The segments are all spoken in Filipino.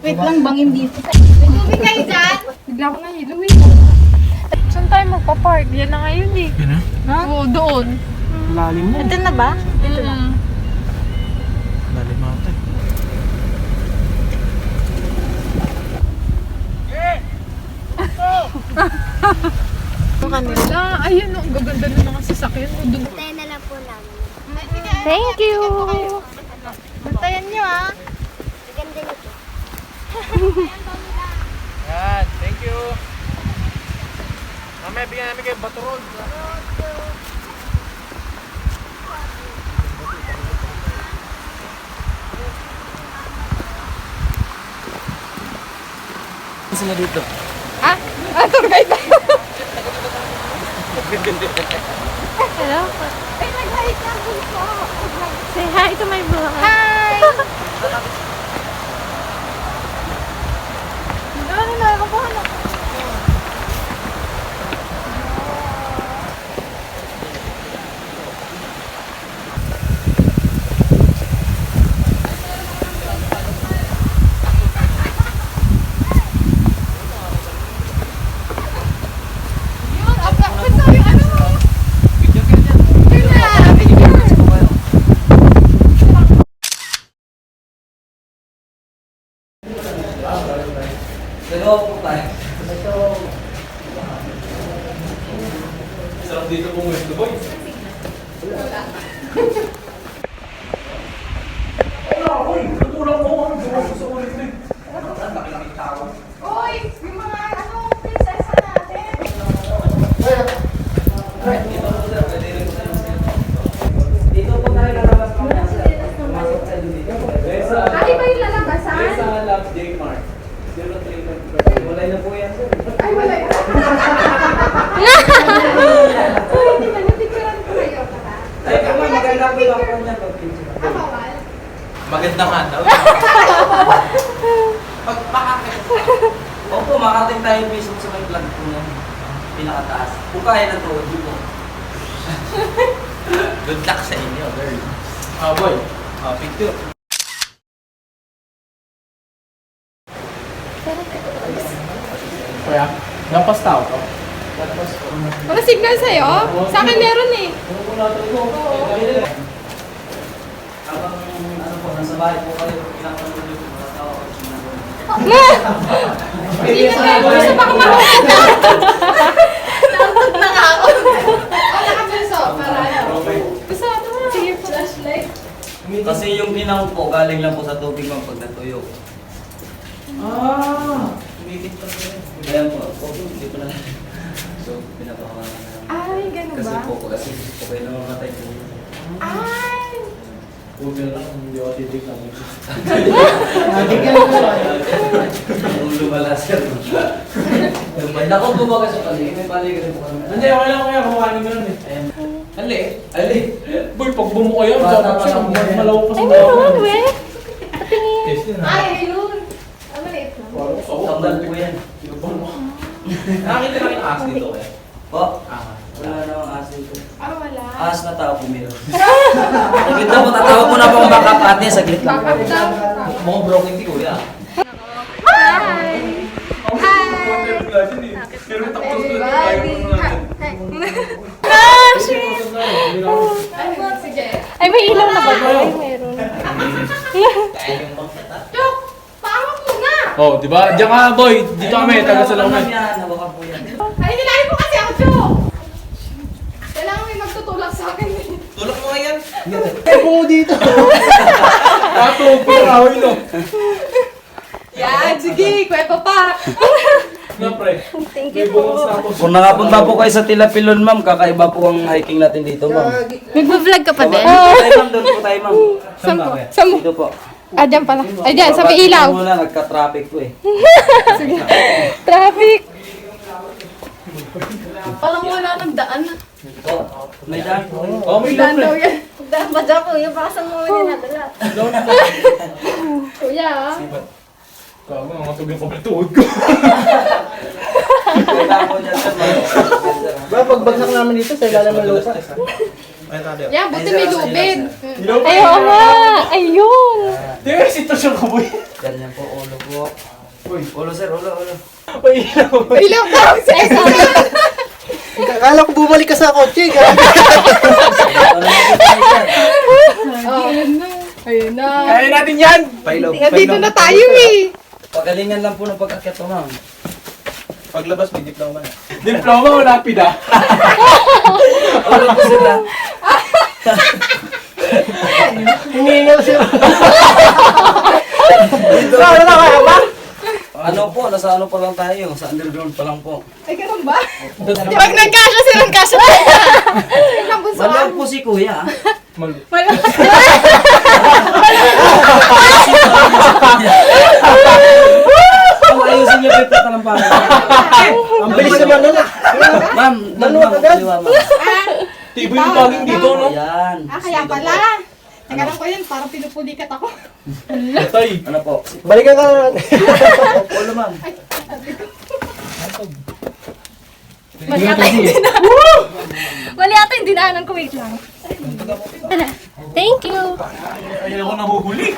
Wait lang, bangin dito. Tubig kayo dyan? Bigla ko nahilo eh. Saan tayo magpa-park? Yan na ngayon eh. Yan na. Ha? Oo, doon. Lalim mo. Ito na ba? Ito na. Lalim mo kanila. Wala, ayun oh, ang gaganda ng mga sasakyan. Oh, doon. Tayo na lang po namin. Thank you! Bantayan nyo ah. Maganda nito. Yan, thank you. Bigyan namin kayo bato roll. Sila dito. Ah, ah, tour guide tayo. Hello? Say hi to my vlog. Hi! Ano na, ako ano? Yun, apa, ba't sabi ano? Yun na, picture. Dalawa po tayo. Sarap dito po mo boy. Uy, yung mga ano, prinsesa natin. Dito po tayo lalabas po na sa pumasok tayo dito. Dahil sa Ay, ba yung lalabasan? dahil sa Love J Mart. 03 Wala na po yan sir. Ay, wala yun. Uy, hindi ba napicturean ko kayo? Ay, kama maganda po lang po niya pag picture. Ah, bawal? Maganda nga daw. Pag makakit. Opo, makarating tayo mismo sa may vlog po niya. Pinakataas. Kung kaya na to, dito. Good luck sa inyo, girl. Ah, boy. Ah, picture. Kuya, lampas tao to. Wala signal sa'yo? Sa akin meron eh. po po? Habang ano po, nasa bahay po kayo, pinapanood yung mga tao at ginagawa. Hindi na kayo. Gusto pa kumakas. Naantok na nga ako. Nakapulso. Para ano? Gusto ito mo. Sige po. Flashlight. Kasi yung ginang po, galing lang po sa tubig mo pag natuyo. Ah! Tumikit pa rin. Kaya po, okay, hindi ko na. So, pinapakawalan na lang. Ay, ganun Kasi ba? po, kasi po kayo namamatay po. Ay! Google lang, hindi ako titig lang. Kung lumala siya. Nako po ba kasi paligid? May paligid po kami. Hindi, okay lang kuya, kumain mo nun eh. Ali. Ali! Boy, pag bumuka yan, Bata dapat pa siya, malaw pa sa Ay, mga meron, we. Yes, yun Ay, ayun. Ang maliit lang. Sambal po yan. Nakakita lang yung ass dito eh. Po, Ah, wala na ang aso ito. Ah, wala. As na tao po meron. Saglit na po, tatawag ko na po ang backup ate. Saglit lang. Daw. Mukhang broken si kuya. Hi! Pero tapos Ay, may ilaw na ba? Ay, meron. Chok! Paawa muna! Oh, di ba? Diyan ka, boy. Dito kami, taga sa Ano Launan. yan? Hawakan po yan. Ay, nilain mo kasi ako, Chok! Kailangan may magtutulak sa akin eh. Mo yan. Epo dito. Tato, pinakahoy no. Yan, sige, kwento pa. Na, pre. Thank na ako. Kung nakapunta po kayo sa Tilapilon, ma'am, kakaiba po ang hiking natin dito, ma'am. Nagpa-vlog ka pa din? Tayo, ma'am, doon po tayo, ma'am. Saan po? Saan mo? Dito po. Ah, dyan pala. Ay, dyan, sa may ilaw. Muna, nagka-traffic po eh. Traffic. Parang wala nang daan na. May daan po. Oh, may lang, pre. yan. Dyan po, yung baka saan mo dinadala. Kuya, ah. Mga tubig ko may tuhod ko. Sa mga. Ba, pagbagsak namin dito sa ilalim ng lupa. Ayun tayo. Yan, buti may lubid. Ay, oo nga. Ayun. Di ba sitwasyon ko, boy? Ganyan po, ulo po. Uy, ulo sir, ulo, ulo. Uy, ilaw. Ilaw daw, sis. Akala ko bumalik ka sa kotse. Ano? Oh, ayun na. Kaya natin yan. Pailaw. Nandito na tayo eh. Pagalingan lang po ng pag-akyat mo, ma'am. Paglabas, may diploma na. Diploma o lapid ah? Ulo po sila. Hiningal siya. Ano na kaya ba? Ano po, nasa ano pa lang tayo? Sa underground pa lang po. Ay, ganun ba? Pag nagkasya sila, nagkasya Ay, lang bunso. Malag po si kuya. ah. Kung ayusin niyo po yung patalampakan. Ang bilis naman nun ah. Ma'am, doon ma'am, kaliwa ma'am. Tibo yung baging dito, no? Ayan. Ah, kaya pala. Teka lang ko yan, parang pinupulikat ako. Tay. Ano po? Balikan ka na. Ulo ma'am. Mali ata yung dinaanan. Mali ata yung dinaanan ko. Wait lang. Thank you. Ayaw ko nahuhuli.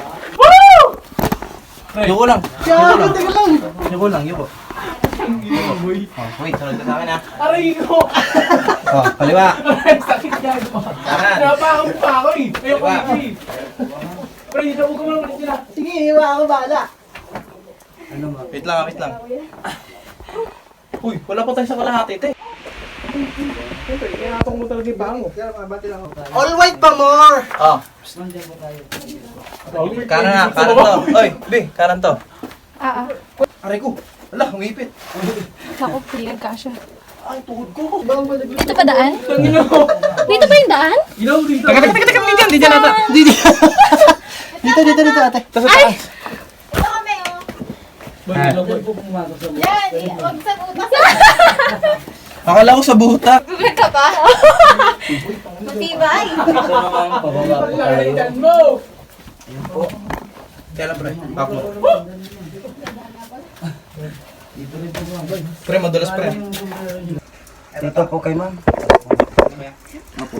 Yuko lang. Teka lang. Yuko lang, yuko. Wait, sunod ka sa akin ah. Aray ko. Oh, kaliwa. Yan. Napakam pa ako eh. Ayaw ko eh. Pero hindi na ko naman sila. Sige, iwa ako bahala. Ano ma'am? Wait lang, wait lang. Uy, wala pa tayo sa kalahati, te. Siyempre, inatong mo talaga yung bango. All white pa more! Oh, kanan na, kanan to. Oy, Bi, kanan to. Ah, ah. Aray ko, ala, umipit. Naku, hindi nagkasya. Ay, tuhod ko. Bang malaglag. Dito pa daan? Tangin ako. Dito pa yung daan? Ilaw dito. Teka, teka, teka, dito, dito nata. Dito. Dito, dito, dito, ate. Tapos Ay! Ito kami, oh. Doon po pumasok sa Yan, eh, huwag sa butas. Akala ko sa buta. Gulat ka pa? Matibay. Tayo. mo! Ayun po. Kaya lang, pre. Back mo. Dito rin po ma'am. Pre, madulas, pre. Dito po kay ma'am. Opo.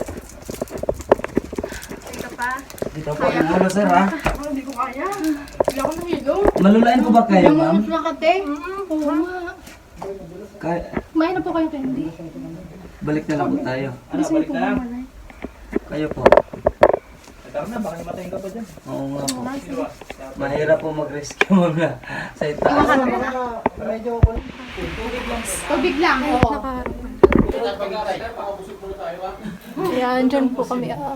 Dito pa. Dito po yung ulo sir ha. Ako, hindi ko kaya. Hindi ako nahilo. Malulain ko ba kayo ma'am? Yung nakate. Nga. Kaya, Kumain na po kayo candy. balik na lang po tayo. Ano, balik na. Kayo po. Tara na, baka himatayin ka pa dyan. Oo nga po. Mahirap po mag-rescue muna sa itaas. Medyo Tubig lang, oo. Yan, dyan po kami. Ah.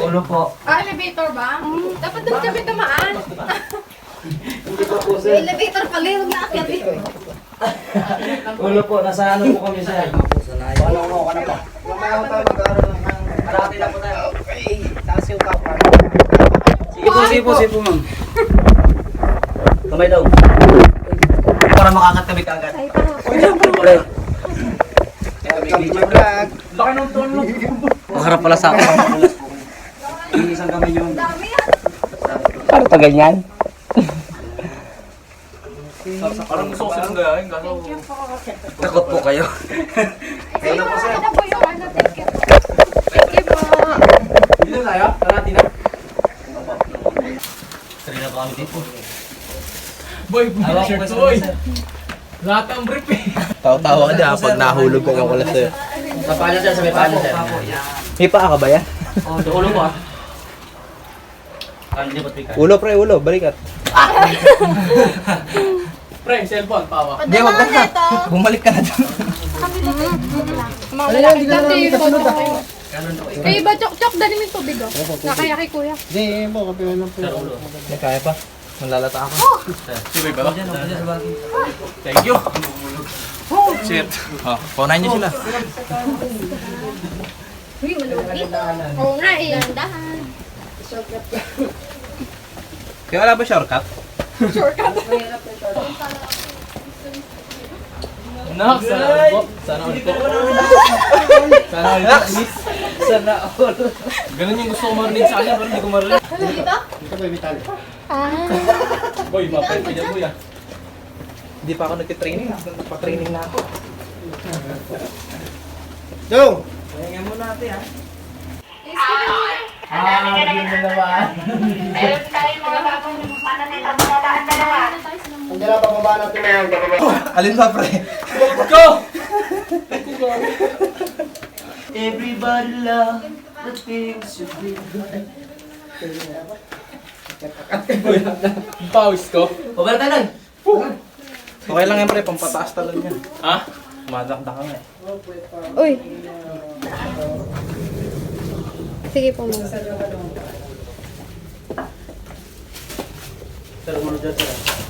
Ulo po. Ah, elevator ba? Dapat doon kami tumaan. Elevator pala, huwag na akyat eh. Ulo po, nasa ano po kami sir? Sa nayo. Ano, ano, ano pa? Mamaya ko tayo magkaroon ng Kalahati lang po tayo. Taas yung kapar. Sige po, sige po, sige po ma'am. Kamay daw. Para makakatabi ka agad. Okay. Laki ng tono. Maharap pala sa akin. Isang kamay yung... Ano pa ganyan? Parang gusto ko silang gayahin, kaso... Takot po kayo. Ayun po, sir. Ano po yung ano, thank you. Thank you po. Dito tayo? Narati na? Sarili na ba kami dito? Boy, shirt ko to, sa boy. sir. Lahat ang brief eh. Tawa-tawa ka dyan pag nahulog ka ulas sa'yo. Sa panya sir, sa may panya sir. May paa ka ba yan? Oh, sa ulo mo ah. Di ba tika? Ulo pre, ulo. Balikat. pre, cellphone, pawa. Hindi, wag na. Bumalik ka na dyan. Mga malaki dati yung photo kayo. Kayo ba, Chok Chok, dali mo yung tubig oh. Nakaya kay kuya. Hindi, mo. Kapiwan lang po. Hindi, kaya pa. Malalata ako. Ba? Diyan sa bagay. Thank you. Oh, shit. Oh, paunahin niyo sila. Uy, malupit. Oo nga eh. Dahan. Kaya wala ba shortcut? Nak, sana po. Sana ulit po. Sana ulit po, please. Sana all. Ganun yung gusto ko marinig sa kanya, pero hindi ko marinig. Dito? Ah. Boy, mapay ka dyan, boy ah. Hindi pa ako nagtitraining. Nagpa-training na ako. Dong! Pahinga muna natin ha. Ah, yun na naman. Hindi na pababa natin na yan. Alin ba, pre? Go! Everybody love the things you do. Pawis ko. Pabala tayo lang. Okay lang yan, pre. Pampataas talon yan. Ha? Madakdak ka nga eh. Uy. Sige po, ma'am. Sir, ulo dyan sir.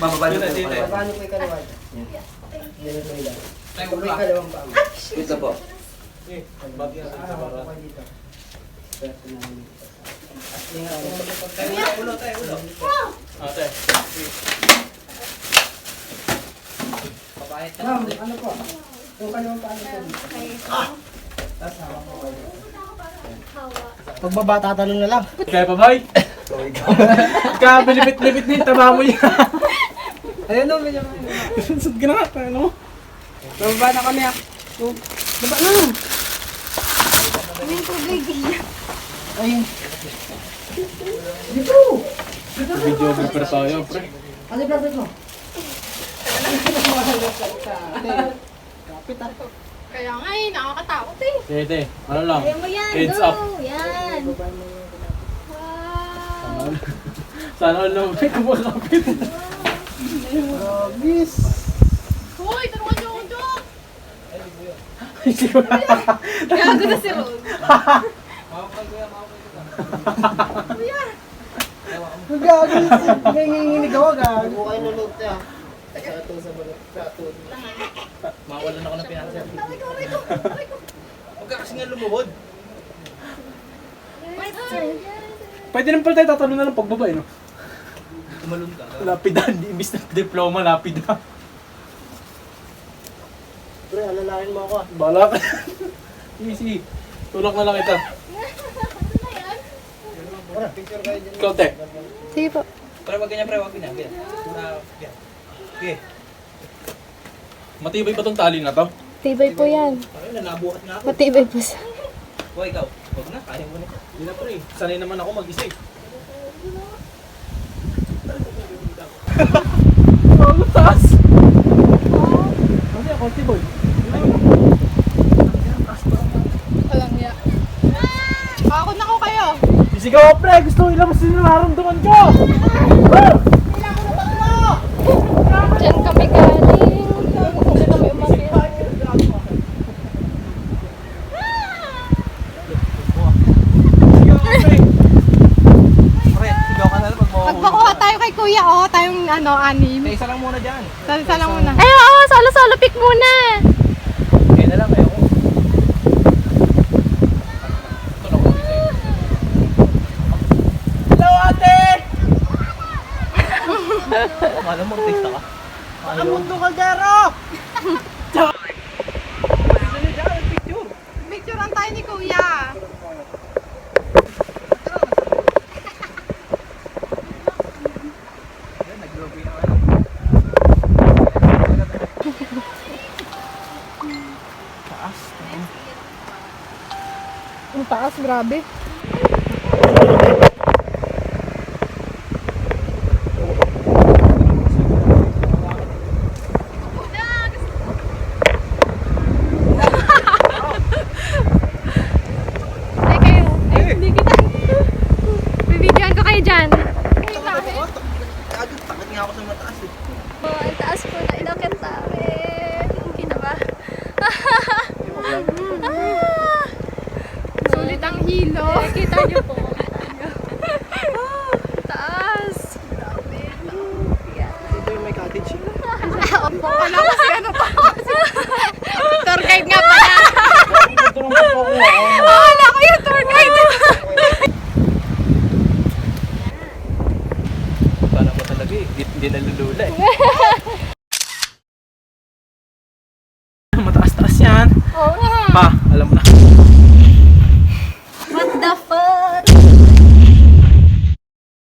Bababa niyo po pala. Paano ko ikaliwag? Tayo ulo ah. Wait lang po. Ate. Ma'am, ano po? Yung kaliwang paano po? Pagbaba, tatanong na lang. Kaya pa, boy? Kaya bilipit-lipit din, tama mo yan. Ayun o, medyo. Sud ka na nga, tayo mo. Bababa na kami ah. Baba na. Ayun. Dito. Videographer tayo, pre. Ano yung plastic mo? Kaya nga eh, nakakatakot eh. Tete, ano lang? Kaya mo yan, Heads go! up. Yan! Wow! Sana all lumapit, kumakapit. Bis. Hoy, tulungan niyo ako dyan. Na. Gago na si Ron. Gago. Nanginginig ako, gago. Buka yung lulot niya. Sa ito, sa balot. Sa ito. Mawalan ako ng pinansyal. Huwag ka kasi nga lumuhod. Pwede naman pala tayo tatanong na lang pagbaba, eh, no? Tumalun ka. Lapidan, imbis na diploma, lapidan. Pre, alalahin mo ako ah. Bala ka. Easy. Tulak na lang ito. Picture kayo dyan. Ikaw, te. Sige po. Pre, wag ganyan, pre, wag ganyan. Ganyan. Na, yan. Okay. Matibay ba tong tali na to? Tibay po yan. Ay, nanabuhat nga ako. Matibay po siya. O, ikaw. Huwag na, kaya mo na. Hindi na, pre. Sanay naman ako mag-isa eh. Ang taas! Ano yan, konti boy? Ako na ko kayo. Isigaw ako, pre! Gusto ko ilabas yung nararamdaman ko! Diyan kami galing. Diyan kami umakyat. Sigaw ako, pre! Pre, sigaw ka na lang pag mawawala. Magpakuha tayo kay kuya, oh. Tayong ano, anim. Eh, isa lang muna dyan. Salsa lang muna. Ay, oo! Solo-solo pick muna! Okay na lang, ayoko. Hello, ate! Akala mo, artista ka? Ano mundo ka, Gero? Picturean tayo ni kuya. Ang taas, grabe.